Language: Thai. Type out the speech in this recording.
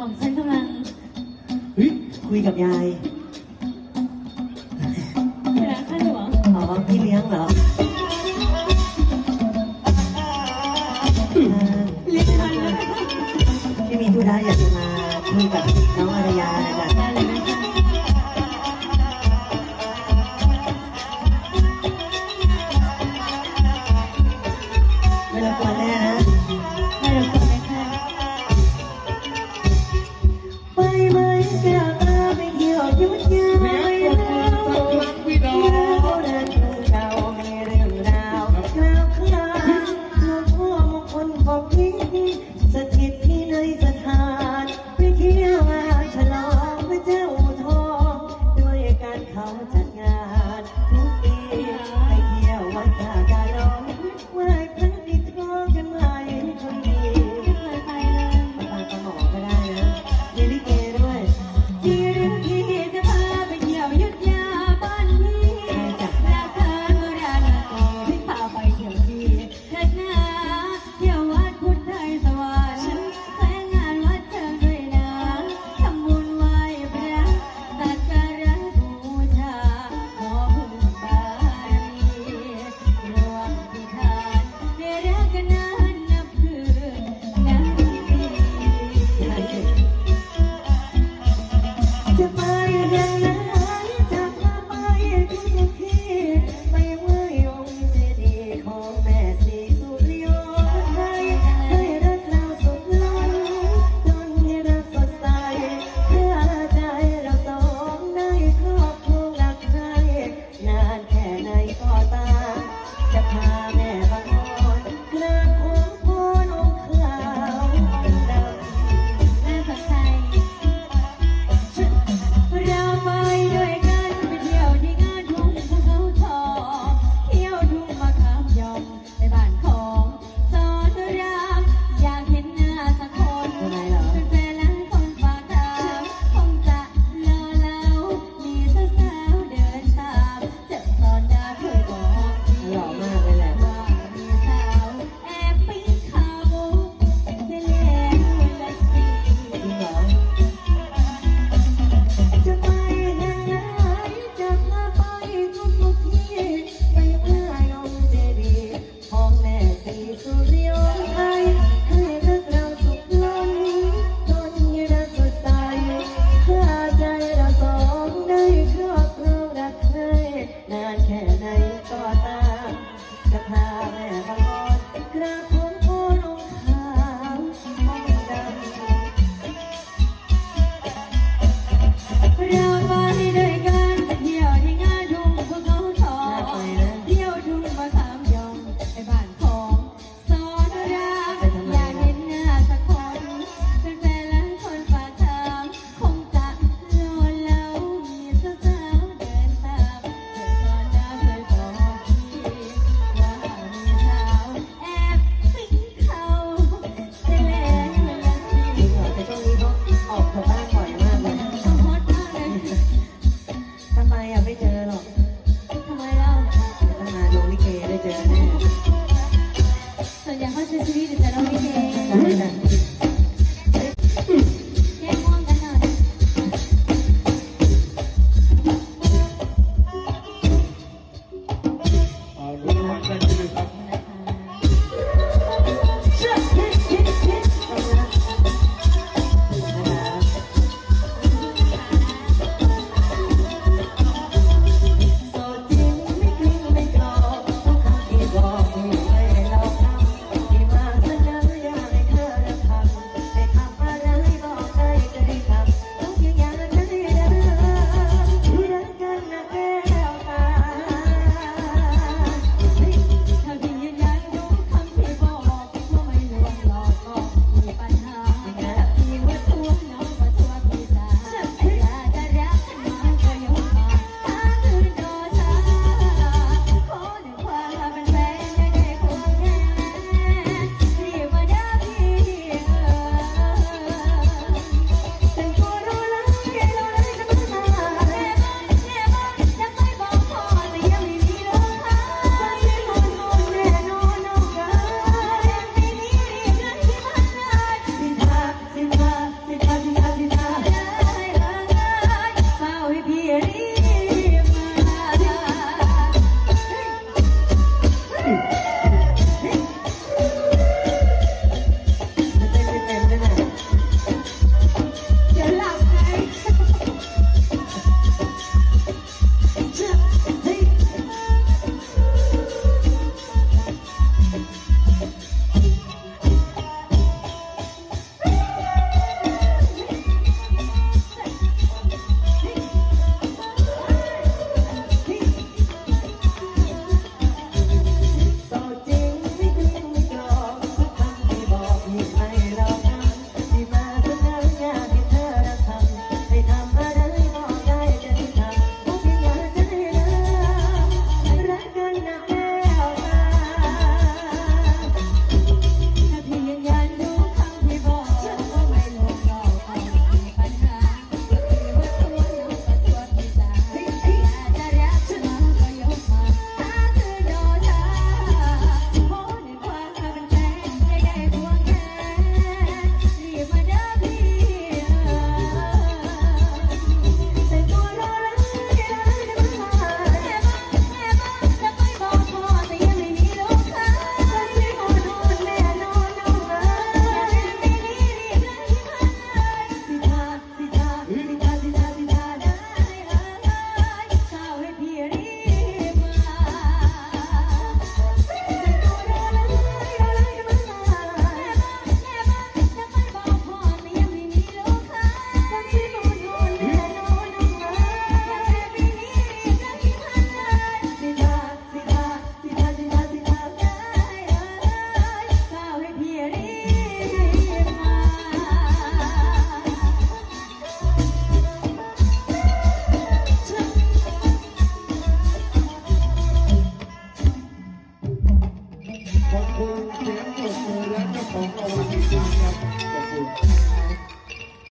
หมอมฉันกำลังเฮ้ยคุยกับยายที่รัข้าหลวงอ๋อพี่เลี้ยงเหรอเลี้เรียกทันแล้วค่ะพี่มีธุระอยากจะมาคุยกับน้องอารยานะจ๊เลยนะะ